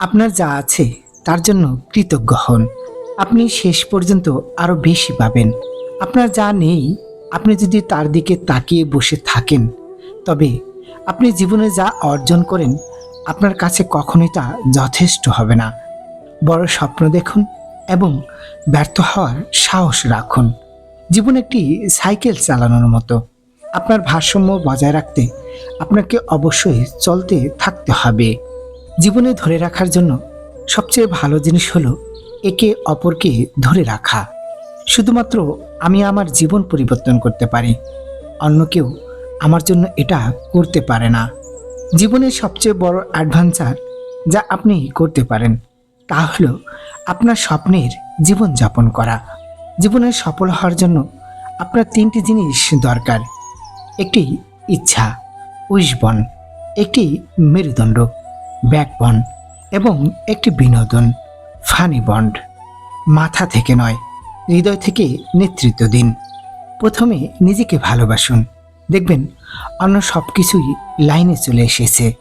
আপনার যা আছে, তার জন্য কৃতজ্ঞ হন। আপনি শেষ পর্যন্ত আরও বেশি পাবেন। আপনার যা নেই, আপনি যদি তার দিকে তাকিয়ে বসে থাকেন, তবে আপনি জীবনে যা অর্জন করেন, আপনার কাছে কখনোই তা যথেষ্ট হবে না। বড় স্বপ্ন দেখুন এবং ব্যর্থ হওয়ার সাহস রাখুন। জীবন একটি সাইকেল চালানোর মতো। আপনার ভারসাম্য বজায় রাখতে আপনাকে অবশ্যই চলতে থাকতে হবে। জীবনে ধরে রাখার জন্য সবচেয়ে ভালো জিনিস হলো একে অপরকে ধরে রাখা। শুধুমাত্র আমি আমার জীবন পরিবর্তন করতে পারি, অন্য কেউ আমার জন্য এটা করতে পারে না। জীবনের সবচেয়ে বড় অ্যাডভেঞ্চার যা আপনি করতে পারেন, তা হলো আপনার স্বপ্নের জীবন যাপন করা। জীবনে সফল হওয়ার জন্য আপনার তিনটি জিনিস দরকার, একটি ইচ্ছা উইশবন একটি মেরুদণ্ড। ব্যাকবন এবং একটি বিনোদন, ফানি বন্ড। মাথা থেকে নয়, হৃদয় থেকে নেতৃত্ব দিন। প্রথমে নিজেকে ভালোবাসুন। দেখবেন, অন্য সব কিছুই লাইনে চলে এসেছে।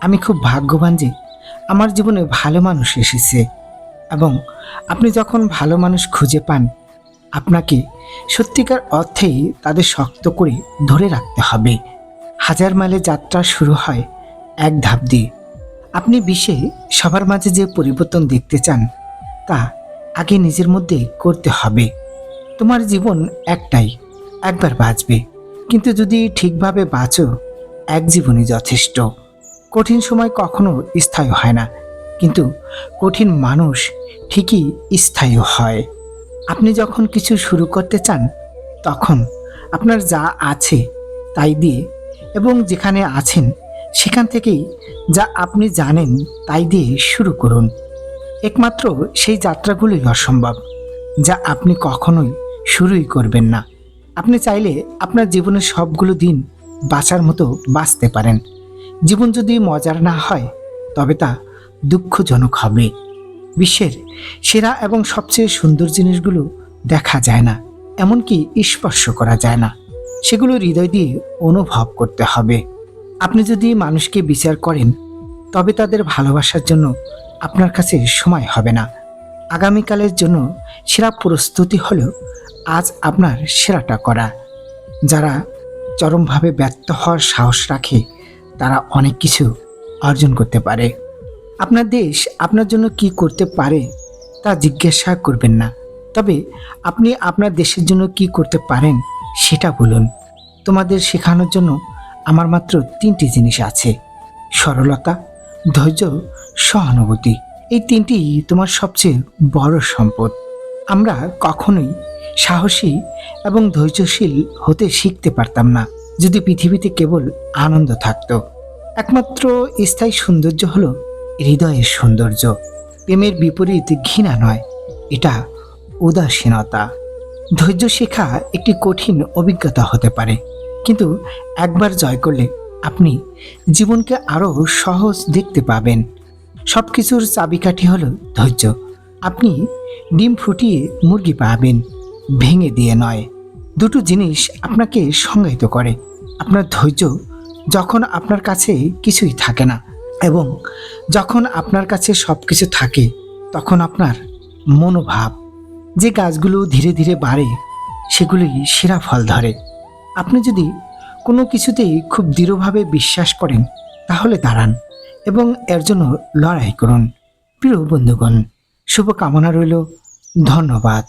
আমি খুব ভাগ্যবান যে আমার জীবনে ভালো মানুষ এসেছে এবং আপনি যখন ভালো মানুষ খুঁজে পান, আপনাকে সত্যিকার অর্থেই তাদের শক্ত করে ধরে রাখতে হবে। হাজার মাইলের যাত্রা শুরু হয় এক ধাপ দিয়ে। আপনি বিশ্বে সবার মাঝে যে পরিবর্তন দেখতে চান, তা আগে নিজের মধ্যে করতে হবে। তোমার জীবন একটাই, একবার বাঁচবে। কিন্তু যদি ঠিকভাবে বাঁচো, এক জীবনই যথেষ্ট। কঠিন সময় কখনো স্থায়ী হয় না, কিন্তু কঠিন মানুষ ঠিকই স্থায়ী হয়। আপনি যখন কিছু শুরু করতে চান, তখন আপনার যা আছে, তাই দিয়ে এবং যেখানে আছেন সেখান থেকেই যা আপনি জানেন তাই দিয়ে শুরু করুন। একমাত্র সেই যাত্রাগুলোই অসম্ভব, যা আপনি কখনোই শুরুই করবেন না। আপনি চাইলে আপনার জীবনের সবগুলো দিন বাঁচার মতো বাঁচতে পারেন। জীবন যদি মজার না হয়, তবে তা দুঃখজনক হবে। বিশ্বের সেরা এবং সবচেয়ে সুন্দর জিনিসগুলো দেখা যায় না, এমনকি স্পর্শ করা যায় না। সেগুলো হৃদয় দিয়ে অনুভব করতে হবে। আপনি যদি মানুষকে বিচার করেন, তবে তাদের ভালোবাসার জন্য আপনার কাছে সময় হবে না। আগামীকালের জন্য সেরা প্রস্তুতি হলো আজ আপনার সেরাটা করা। যারা চরমভাবে ব্যর্থ হওয়ার সাহস রাখে, তারা অনেক কিছু অর্জন করতে পারে। আপনার দেশ আপনার জন্য কি করতে পারে, তা জিজ্ঞাসা করবেন না। তবে আপনি আপনার দেশের জন্য কি করতে পারেন, সেটা বলুন। তোমাদের শেখানোর জন্য আমার মাত্র তিনটি জিনিস আছে। সরলতা, ধৈর্য, সহানুভূতি। এই তিনটি তোমার সবচেয়ে বড় সম্পদ। আমরা কখনোই সাহসী এবং ধৈর্যশীল হতে শিখতে পারতাম না, যদি পৃথিবীতে কেবল আনন্দ থাকতো। একমাত্র স্থায়ী সৌন্দর্য হলো হৃদয়ের সৌন্দর্য। প্রেমের বিপরীত ঘৃণা নয়, এটা উদাসীনতা। ধৈর্য শেখা একটি কঠিন অভিজ্ঞতা হতে পারে। কিন্তু একবার জয় করলে আপনি জীবনকে আরও সহজ দেখতে পাবেন। সব কিছুর চাবিকাঠি হলো ধৈর্য। আপনি ডিম ফুটিয়ে মুরগি পাবেন, ভেঙে দিয়ে নয়। দুটো জিনিস আপনাকে সংজ্ঞায়িত করে। আপনার ধৈর্য যখন আপনার কাছে কিছুই থাকে না এবং যখন আপনার কাছে সব কিছু থাকে, তখন আপনার মনোভাব, যে গাছগুলো ধীরে ধীরে বাড়ে, সেগুলোই সেরা ফল ধরে। আপনি যদি কোনো কিছুতেই খুব দৃঢ়ভাবে বিশ্বাস করেন, তাহলে দাঁড়ান এবং এর জন্য লড়াই করুন। প্রিয় বন্ধুগণ, শুভকামনা রইল। ধন্যবাদ।